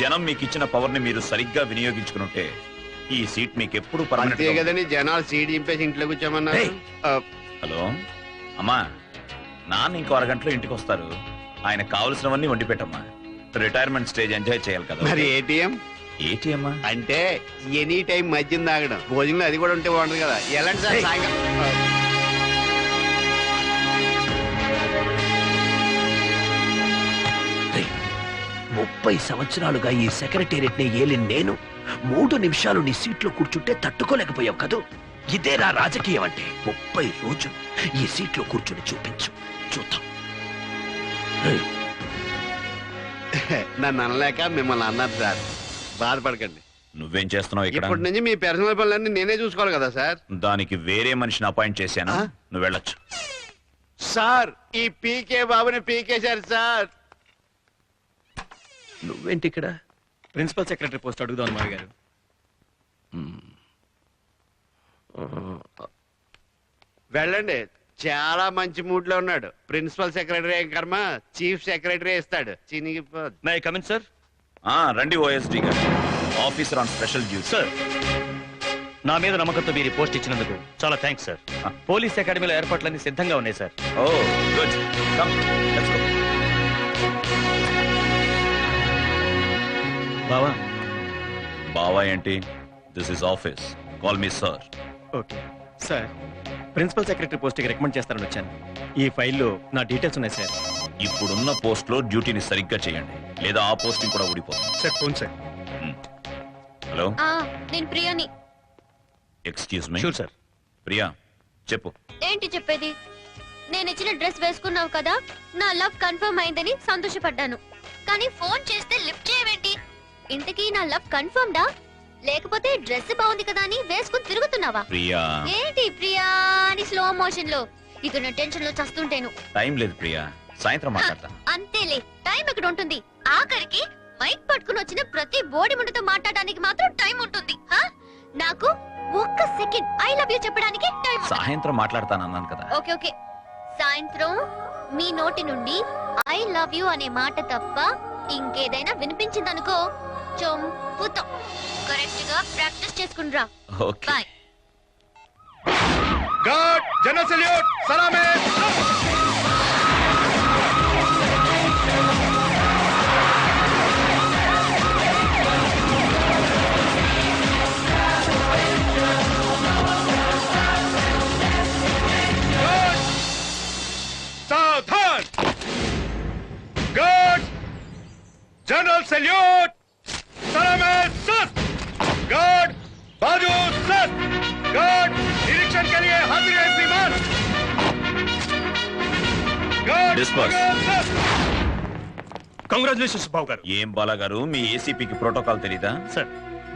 జనం మీకు ఇచ్చిన పవర్ని మీరు సరిగ్గా వినియోగించుకునుంటే ఈ సీట్ మీకు ఎప్పుడు అంతే పర్మనెంట్ కదండి జనాలు సీడ్ చింపేసి ఇంట్లో కూర్చోమన్నారు. ఏయ్. ఆ, హలో? అమ్మా నాన్న ఇంకో అరగంటలో ఇంటికి వస్తారు ఆయన కావలసినవన్నీ వండి పెట్టమ్మా. రిటైర్మెంట్ స్టేజ్ ఎంజాయ్ చేయాలి కదా. మరి ఏటీఎం? ఏటీఎం అంటే ఎనీ టైం మద్యం తాగడం. భోజనం అది కూడా ఉంటే బాగుంటుంది కదా. ఎలాంటి సార్ ఏయ్. సాయంకాలం? ముప్పై సంవత్సరాలుగా ఈ సెక్రటేరియట్ని ఏలిన నేను మూడు నిమిషాలు నీ సీట్లో కూర్చుంటే తట్టుకోలేకపోయావు కదూ? ఇదేరా రాజకీయం అంటే. ముప్పై రోజులు ఈ సీట్లో కూర్చుని చూపించు. చూద్దాం. నన్ను అనలేక మిమ్మల్ని అన్నారు సార్. బాధపడకండి. నువ్వేం చేస్తున్నావు ఇక్కడ? ఇప్పటి నుంచి మీ పర్సనల్ పనులన్నీ నేనే చూసుకోవాలి కదా సార్? దానికి వేరే మనిషిని అపాయింట్ చేశాను. ఆ? నువ్వు వెళ్ళొచ్చు. సార్ ఈ పీకే బాబుని పీకేశారు సార్. నువ్వేంటి ఇక్కడ? ప్రిన్సిపల్ సెక్రటరీ పోస్ట్ అడుగుదాం మావి గారు. వెళ్ళండి. చాలా మంచి మూడ్లో ఉన్నాడు. ప్రిన్సిపల్ సెక్రటరీ ఏం కర్మ? చీఫ్ సెక్రటరీ ఇస్తాడు. మే కమిన్ సార్ ఆ, రండి ఓఎస్డి గారు. Officer on special duty sir నా మీద నమ్మకంతో మీరు పోస్ట్ ఇచ్చినందుకు చాలా థ్యాంక్స్ సార్ పోలీస్ అకాడమీలో ఏర్పాట్లన్నీ సిద్ధంగా ఉన్నాయి sir oh good come let's go బావా. బావా ఏంటి? This is office call me sir okay. Sir principal secretary పోస్ట్కి రికమెండ్ చేస్తారని వచ్చాను. ఈ ఫైల్లో నా డీటెయిల్స్ ఉన్నాయి సార్. ఇప్పుడున్న పోస్ట్లో డ్యూటీని సరిగ్గా చేయండి. లేదా ఆ పోస్టింగ్ కూడా ఊడిపోతుంది. Sir phone sir. హలో ఆ నేను ప్రియాని. Excuse me sure sir Priya చెప్పు. ఏంటి చెప్పేది? నేను ఇచ్చిన డ్రెస్ వేసుకున్నావు కదా నా లవ్ కన్ఫర్మ్ అయిందని సంతోషపడ్డాను. కానీ ఫోన్ చేస్తే లిఫ్ట్ ఇంతకీ నా లవ్ కన్ఫర్మ్డా? లేకపోతే డ్రెస్ బాగుంది కదా అని వేసుకుని తిరుగుతున్నావా? ప్రియా. ఏంటి ప్రియా అని స్లో మోషన్లో? ఇక నా టెన్షన్లో చస్తుంటేను. టైం లేదు ప్రియా. సాయంత్రం మాట్లాడతా. అంతేలే. టైం ఎక్కడ ఉంటుంది? ఆఖరికి మైక్ పట్టుకుని వచ్చిన ప్రతి బోడి ముందుతో మాట్లాడడానికి మాత్రం టైం ఉంటుంది. హా? నాకు ఒక్క సెకండ్ ఐ లవ్ యూ చెప్పడానికి టైం. సాయంత్రం మాట్లాడతాను అన్నాను కదా. Okay okay. సాయంత్రం మీ నోటి నుండి ఐ లవ్ యూ అనే మాట తప్ప ఇంకేదైనా వినిపించిందనుకో చంపుతాం కరెక్ట్గా practice చేసుకుండ్రా okay. Bye. God general salute సలామే. Congratulations బావు గారు ఏం బాలా గారు మీ ఏసీపీకి ప్రోటోకాల్ తెలీదా? సార్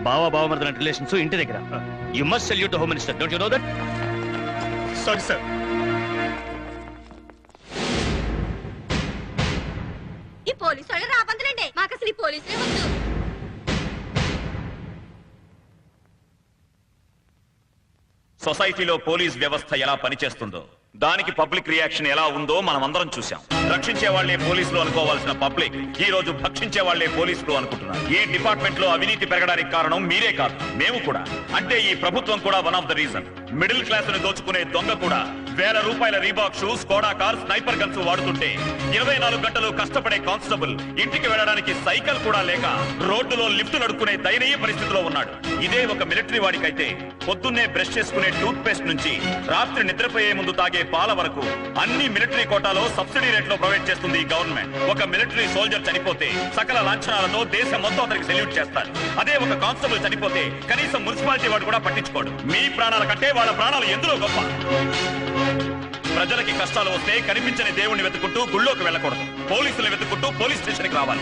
బావా బావ మరదల రిలేషన్స్ ఇంటి దగ్గర. You must salute home minister don't you know that sorry sir ఈ పోలీసు వాళ్ళు రాబందులండి మాకు అసలు ఈ పోలీసులే వద్దు. సొసైటీలో పోలీస్ వ్యవస్థ ఎలా పనిచేస్తుందో దానికి పబ్లిక్ రియాక్షన్ ఎలా ఉందో మనం అందరం చూసాం రక్షించే వాళ్ళే పోలీసులు అనుకోవాల్సిన పబ్లిక్. ఈ రోజు భక్షించే వాళ్ళే పోలీసులు అనుకుంటున్నారు. ఈ డిపార్ట్మెంట్లో అవినీతి పెరగడానికి కారణం మీరే కాదు. మేము కూడా. అంటే ఈ ప్రభుత్వం కూడా one of the reason middle క్లాస్ను దోచుకునే దొంగ కూడా వేల రూపాయల రీబాక్ షూస్ కోడా కార్ స్నైపర్ గన్స్ వాడుతుంటే ఇరవై నాలుగు గంటలు కష్టపడే కానిస్టేబుల్ ఇంటికి వెళ్ళడానికి సైకిల్ కూడా లేక రోడ్డులో లిఫ్ట్ నడుపుకునే దయనీయ పరిస్థితిలో ఉన్నాడు. ఇదే ఒక మిలిటరీ వాడికైతే పొద్దున్నే బ్రష్ చేసుకునే టూత్ పేస్ట్ నుంచి రాత్రి నిద్రపోయే ముందు తాగే పాల వరకు అన్ని మిలిటరీ కోటాలో సబ్సిడీ రేట్లో ప్రొవైడ్ చేస్తుంది గవర్నమెంట్. ఒక మిలిటరీ సోల్జర్ చనిపోతే సకల లాంఛనాలతో దేశం మొత్తం అతనికి సెల్యూట్ చేస్తారు. అదే ఒక కానిస్టేబుల్ చనిపోతే కనీసం మున్సిపాలిటీ వాడు కూడా పట్టించుకోడు. మీ ప్రాణాల కంటే వాళ్ళ ప్రాణాలు ఎందులో గొప్ప? ప్రజలకి కష్టాలు వస్తే కనిపించని దేవుణ్ణి వెతుకుంటూ గుళ్ళోకి వెళ్ళకూడదు. పోలీసులు వెతుకుంటూ పోలీస్ స్టేషన్కి రావాలి.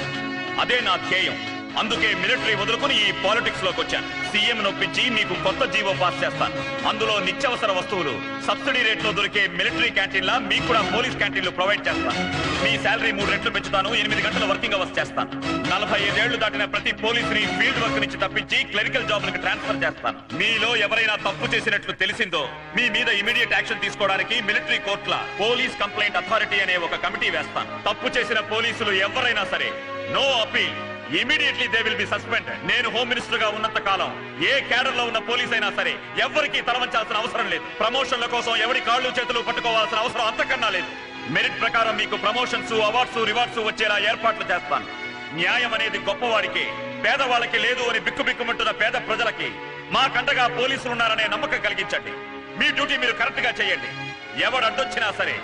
అదే నా ధ్యేయం. అందుకే మిలిటరీ వదులుకుని ఈ పాలిటిక్స్లోకి వచ్చాను సీఎం నొప్పించి మీకు కొత్త జీవో పాస్ చేస్తాను. అందులో నిత్యావసర వస్తువులు సబ్సిడీ రేట్లో దొరికే మిలిటరీ క్యాంటీన్లా మీకు కూడా పోలీస్ క్యాంటీన్లు ప్రొవైడ్ చేస్తాను మీ శాలరీ మూడు రెట్లు పెంచుతాను ఎనిమిది గంటల వర్కింగ్ అవర్స్ చేస్తాను నలభై ఐదేళ్ళు దాటిన ప్రతి పోలీసుని ఫీల్డ్ వర్క్ నుంచి తప్పించి క్లరికల్ జాబ్లకు ట్రాన్స్ఫర్ చేస్తాను. మీలో ఎవరైనా తప్పు చేసినట్లు తెలిసిందో మీ మీద ఇమీడియట్ యాక్షన్ తీసుకోవడానికి మిలిటరీ కోర్టుల పోలీస్ కంప్లైంట్ అథారిటీ అనే ఒక కమిటీ వేస్తాను. తప్పు చేసిన పోలీసులు ఎవరైనా సరే no appeal. Immediately they will be suspend నేను హోమ్ మినిస్టర్గా ఉన్నంత కాలం ఏ క్యాడర్లో ఉన్న పోలీస్ అయినా సరే ఎవరికి తలవంచాల్సిన అవసరం లేదు. ప్రమోషన్ల కోసం ఎవరి కాళ్ళు చేతులు పట్టుకోవాల్సిన అవసరం అంతకన్నా లేదు. మెరిట్ ప్రకారం మీకు ప్రమోషన్స్ అవార్డ్స్ రివార్డ్స్ వచ్చేలా ఏర్పాట్లు చేస్తాను. న్యాయం అనేది గొప్పవారికి పేదవాళ్ళకి లేదు అని బిక్కుబిక్కుమంటున్న పేద ప్రజలకి మా కండగా పోలీసులు ఉన్నారనే నమ్మకం కలిగించండి. మీ డ్యూటీ మీరు కరెక్ట్గా చేయండి. ఎవడు అడ్డొచ్చినా సరే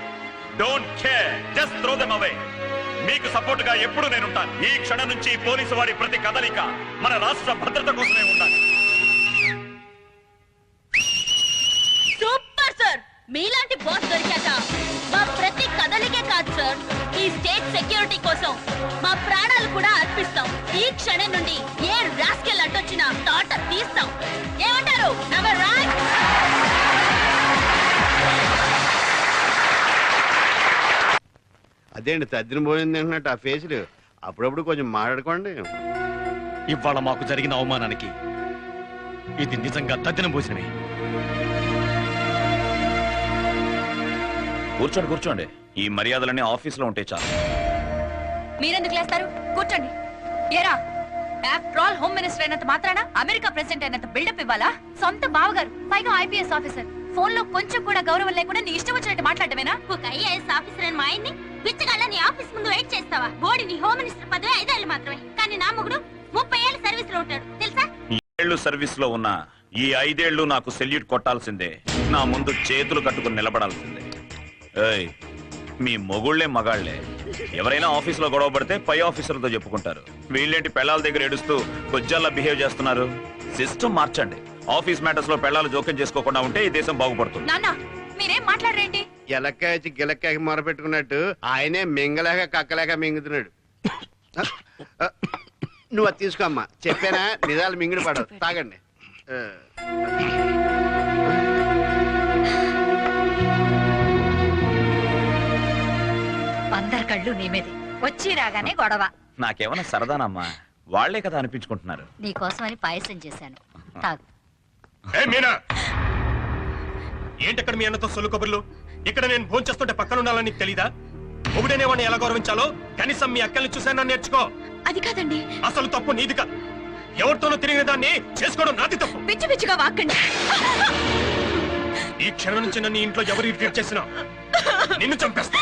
don't care just throw them away మీకు సపోర్ట్గా ఎప్పుడు నేనుంటాను. ఈ క్షణం నుంచి పోలీసు వారి ప్రతి కదలిక మన రాష్ట్ర భద్రత కోసమే ఉండాలి. Super sir. మీలాంటి బాస్ దొరికాక మా ప్రతి కదలికే కాదు సార్. ఈ స్టేట్ సెక్యూరిటీ కోసం మా ప్రాణాలు కూడా అర్పిస్తాం. ఈ క్షణం నుండి ఏ రాస్కెల్ అడ్డొచ్చినా తోట తీస్తాం. ఏమంటారు? నా అదేంటి తద్దిన పోయింది అంటున్నట్టు ఆ ఫేసులు? అప్పుడప్పుడు కొంచెం మాట్లాడుకోండి. ఇవాళ మాకు జరిగిన అవమానానికి ఇది నిజంగా తద్దినం పోసినవి కూర్చోండి కూర్చోండి. ఈ మర్యాదలన్నీ ఆఫీసులో ఉంటే చాలు. మీరెందుకు లేస్తారు? కూర్చోండి. ఏరా ఆఫ్టర్ ఆల్ హోమ్ మినిస్టర్ అయినంత మాత్రాన అమెరికా ప్రెసిడెంట్ అయినంత బిల్డప్ ఇవ్వాలా? సొంత బావగారు పైగా ఐపీఎస్ ఆఫీసర్ ఫోన్లో కొంచెం కూడా గౌరవం లేకుండా నీ ఇష్టం వచ్చినట్టు మాట్లాడమేనా ఒక ఐఏఎస్ ఆఫీసర్ అని మా ఆయన్ని? పిచ్చగళ్ళ నీ ఆఫీస్ ముందు వెయిట్ చేస్తావా? బోడి నీ హోమ్ మినిస్టర్ పదవి ఐదేళ్ళు మాత్రమే. కానీ నా మొగుడు ముప్పై ఏళ్ళ సర్వీస్లో ఉంటాడు. తెలుసా? ఏళ్ళు సర్వీస్లో ఉన్న ఈ ఐదేళ్ళు నాకు సెల్యూట్ కొట్టాల్సిందే. నా ముందు చేతులు కట్టుకుని నిలబడాల్సిందే. ఏయ్ మీ మొగుళ్ళే మగాళ్ళే ఎవరైనా ఆఫీస్లో గొడవ పడితే పై ఆఫీసర్లతో చెప్పుకుంటారు. వీళ్ళేంటి పెళ్ళాల దగ్గర ఏడుస్తూ కొజ్జాల్లా బిహేవ్ చేస్తున్నారు? సిస్టమ్ మార్చండి. ఆఫీస్ మ్యాటర్స్లో పెళ్ళాలు జోక్యం చేసుకోకుండా ఉంటే ఈ దేశం బాగుపడుతుంది. నాన్న మీరేం మాట్లాడరేంటి? ఎలక్కాయ వచ్చి గిలక్కాయ మొర పెట్టుకున్నట్టు ఆయనే మింగలేక కక్కలేక మింగుతున్నాడు. నువ్వు అది తీసుకోమ్మా చెప్పానా? నిజాలు మింగిడి పడవు. తాగండి. ఆ. అందరి కళ్ళు నీ మీదే. వచ్చి రాగానే గొడవ. నాకేమైనా సరదానమ్మా? వాళ్ళే కదా అనిపించుకుంటున్నారు. నీకోసమని పాయసం చేశాను. తాగు. ఏ మీనా! ఏంటక్కడ మీ అన్నతో సొల్లు కబుర్లు? ఇక్కడ నేను భోజనం చేస్తుంటే పక్కన ఉండాలని నీకు తెలీదా? ఒకడనే వాడిని ఎలా గౌరవించాలో? కనీసం మీ అక్కల్ని చూసానని నేర్చుకో. అది కాదండి. అసలు తప్పు నీది కాదు ఎవరితోనూ తిరిగిన దాన్ని చేసుకోవడం నాది తప్పు. పిచ్చి పిచ్చిగా వాక్కండి. ఈ క్షణం నుంచి నన్ను ఇంట్లో ఎవరు ట్రీట్ చేసినా నిన్ను చంపేస్తా.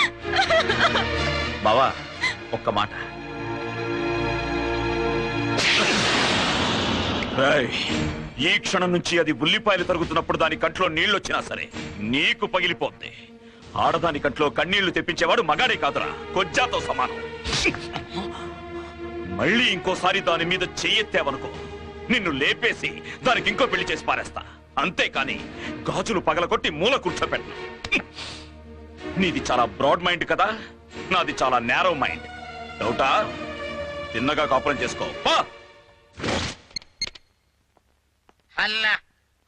బావా ఒక్క మాట. ఈ క్షణం నుంచి అది ఉల్లిపాయలు తరుగుతున్నప్పుడు దాని కంట్లో నీళ్ళు వచ్చినా సరే నీకు పగిలిపోద్ది. ఆడదాని కంట్లో కన్నీళ్ళు తెప్పించేవాడు మగాడే కాదురా. కొజ్జాతో సమానం. మళ్ళీ ఇంకోసారి దాని మీద చెయ్యెత్తావనుకో. నిన్ను లేపేసి దానికి ఇంకో పెళ్ళి చేసి పారేస్తా. అంతేకాని గాజులు పగలగొట్టి మూల కూర్చోపెట్టు. నీది చాలా బ్రాడ్ మైండ్ కదా. నాది చాలా నేరో మైండ్. డౌటా? తిన్నగా కాపురం చేసుకో. పా!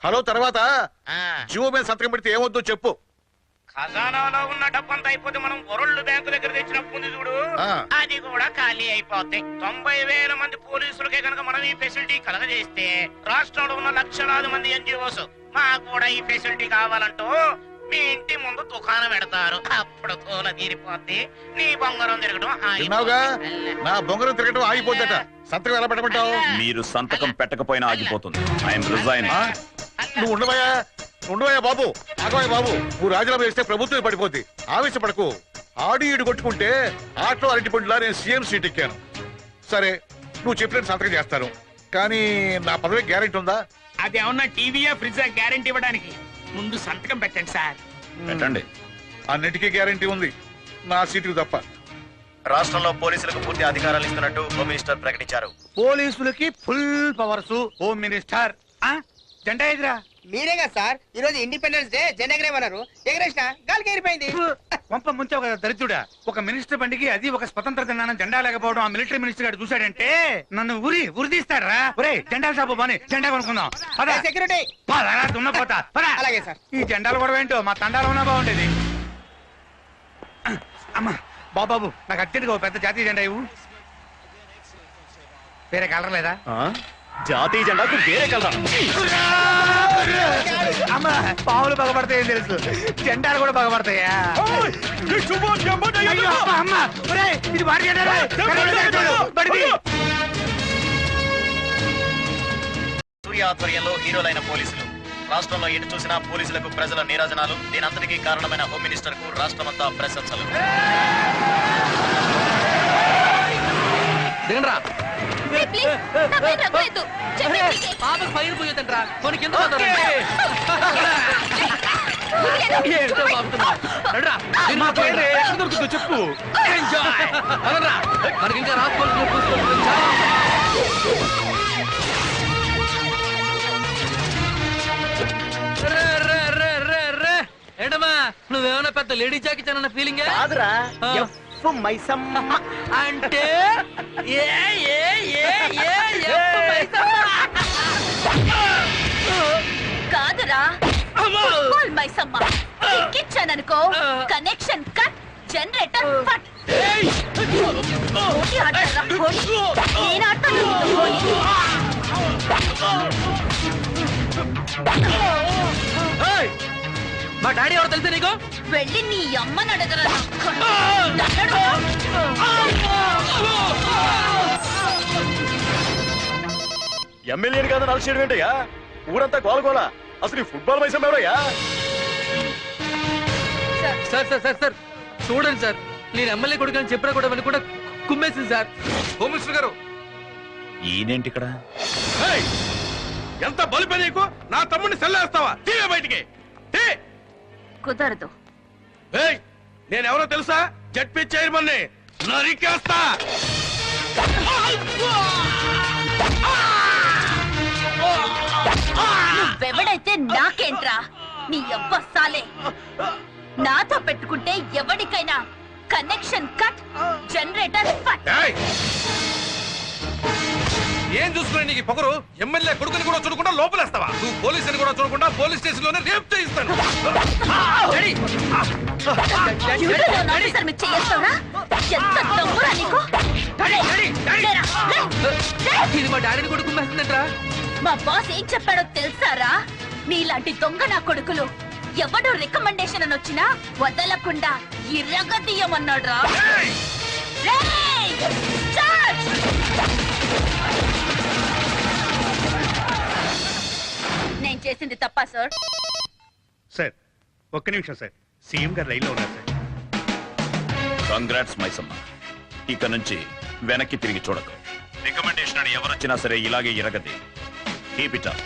హలో తర్వాత ఆ, జీవో మీద సంతకం పెడితే ఏమొద్దో చెప్పు. ఖజానాలో ఉన్న డబ్బంతా అయిపోతే మనం వరల్డ్ బ్యాంకు దగ్గర తెచ్చిన ఉంది చూడు. అది కూడా ఖాళీ అయిపోతాయి తొంభై వేల మంది పోలీసులకే కనుక మనం ఈ ఫెసిలిటీ కలగజేస్తే రాష్ట్రంలో ఉన్న లక్షలాది మంది ఎన్జిఓస్ మాకు కూడా ఈ ఫెసిలిటీ కావాలంటూ మీ ఇంటి ముందు దుకాణం పెడతారు. అప్పుడు తోల తీరిపోద్ది. నీ బంగారం తిరగడం. నా బొంగరం తిరగటం ఆగిపోద్దట. సంతకం ఎలా పెట్టమంటావు? మీరు సంతకం పెట్టకపోయినా ఆగిపోతుంది. I'm resign? నువ్వు ఉండవయ్యా. ఉండవయ్యా బాబు ఆగవయ్య బాబు. నువ్వు రాజీనామా చేస్తే ప్రభుత్వం పడిపోద్ది. ఆవేశపడకు. ఆడి ఈడు కొట్టుకుంటే ఆటో అరటి పండులా నేను సీఎం సీట్ ఎక్కాను. సరే నువ్వు చెప్పినట్టు సంతకం చేస్తాను. కానీ నా పదవి గ్యారెంటీ ఉందా? అది ఏమన్నా టీవీయా ఫ్రిడ్జా గ్యారెంటీ ఇవ్వడానికి? ముందు సంతకం పెట్టండి సార్. పెట్టండి. అన్నిటికీ గ్యారెంటీ ఉంది. నా సీటుకు తప్ప. రాష్ట్రంలో పోలీసులకు పూర్తి అధికారాలు ఇస్తున్నట్టు హోమ్ మినిస్టర్ ప్రకటించారు. పోలీసులకి ఫుల్ పవర్స్ హోమ్ మినిస్టర్. జెండా ఎదురా మీరే కదా సార్? ఈ రోజు ఇండిపెండెన్స్ డే జెండా ఎగరేమన్నారు ఎగరేసిన గాలికి ఎగిరిపోయింది పంప ముంచావు కదా దరిద్రుడా. ఒక మినిస్టర్ బండికి అది ఒక స్వతంత్ర దినాన జెండా లేకపోవడం ఆ మిలిటరీ మినిస్టర్ గారు చూశాడంటే నన్ను ఉరి ఉరి తీస్తారా ఒరే జెండా షాపు బాని జెండా కొనుక్కుందాం. పద. సెక్యూరిటీ పదరా దున్నపోతా. పద. అలాగే సార్. ఈ జెండాలు కూడా ఏంటో మా తండాలు ఉన్నా బాగుండేది. అమ్మా బాబాబు నాకు అత్యంతగా పెద్ద జాతీయ జెండా ఇవ్వు. వేరే కలర్ లేదా? జాతీయ జెండాకు వేరే కలర్? అమ్మ పావులు బాగపడతాయి బాగుపడతాయని తెలుసు. జెండాలు కూడా బాగపడతాయా అయ్యో, ఆధ్వర్యంలో హీరోలైన పోలీసులు. రాష్ట్రంలో ఎటు చూసినా పోలీసులకు ప్రజల నీరాజనాలు. దీనంతటికీ కారణమైన హోమ్ మినిస్టర్కు రాష్ట్రమంతా ప్రశంసలు. దిగండ్రా. పాపకు పైరు పోయేదంట్రా కొన్ని కింద దొరుకుతుందో చెప్పు మనకి ఇంకా రాసుకోవాల్సిన పుస్తకాలు చాలా రే, రే, రే, రే, రే. ఏంటమ్మా నువ్వేమన్నా పెద్ద లేడీ జాకి అన్న ఫీలింగ్ కాదురా. ఎఫ్ మైసమ్మ. అంటే? ఏ ఏ ఏ ఏ ఎప్పు మైసమ్మ. కాదురా ఫుట్బాల్ మైసమ్మ. ఎక్కించాననుకో కనెక్షన్ కట్ జనరేటర్ ఫట్. నేను ఆడతాను! మా డాడీ ఎవరు తెలుసా నీకు? వెళ్ళి నీ అమ్మని అడగరా. ఎమ్మెల్యేని కాదని అలసి ఏంటయ్యా? ఊరంతా గోలగోల. అసలు ఈ ఫుట్బాల్ వయసు ఎవరయ్యా? సార్. సార్ సార్ సార్ చూడండి సార్. నేను ఎమ్మెల్యే కొడుకు అని చెప్పినా కూడా వినకుండా కుమ్మేసింది సార్. హోమ్ మినిస్టర్ గారు. ఈయనేంటి ఇక్కడ? ఏయ్! ఎంత బలిపే నీకు? నా తమ్ముడిని సెల్లేస్తావా? తీవే బయటికి. తీ! కుదరదు. నేనెవరో తెలుసా? జడ్పీ చైర్మన్ నరికేస్తా. నువ్వెవడైతే నాకేంట్రా? నీ సాలే నాతో పెట్టుకుంటే ఎవరికైనా కనెక్షన్ కట్ జనరేటర్ ఫట్! ఏం చూసుకునే నీకు పొగరు? ఎమ్మెల్యే కొడుకుని కూడా చూడకుండా లోపలేస్తావా? నువ్వు పోలీసుని కూడా చూడకుండా పోలీస్ స్టేషన్లోనే రేప్ చేయిస్తాను. ఇది మా డాడీని కూడా కుమ్మేస్తుందంట్రా మా బాస్ ఏం చెప్పాడో తెలుసారా? నీలాంటి దొంగ నా కొడుకులు. ఎవడు రికమెండేషన్ అని వచ్చినా వదలకుండా ఇరగదీయమన్నాడు రా చేసింది తప్ప సార్. సార్ ఒక్క నిమిషం సార్. సీఎం గారు లైన్లో ఉన్నారు సార్. కంగ్రాట్స్ మైసమ్మ. ఇక నుంచి వెనక్కి తిరిగి చూడకు. రికమెండేషన్ అని ఎవరొచ్చినా సరే ఇలాగే ఇరగది. Keep it up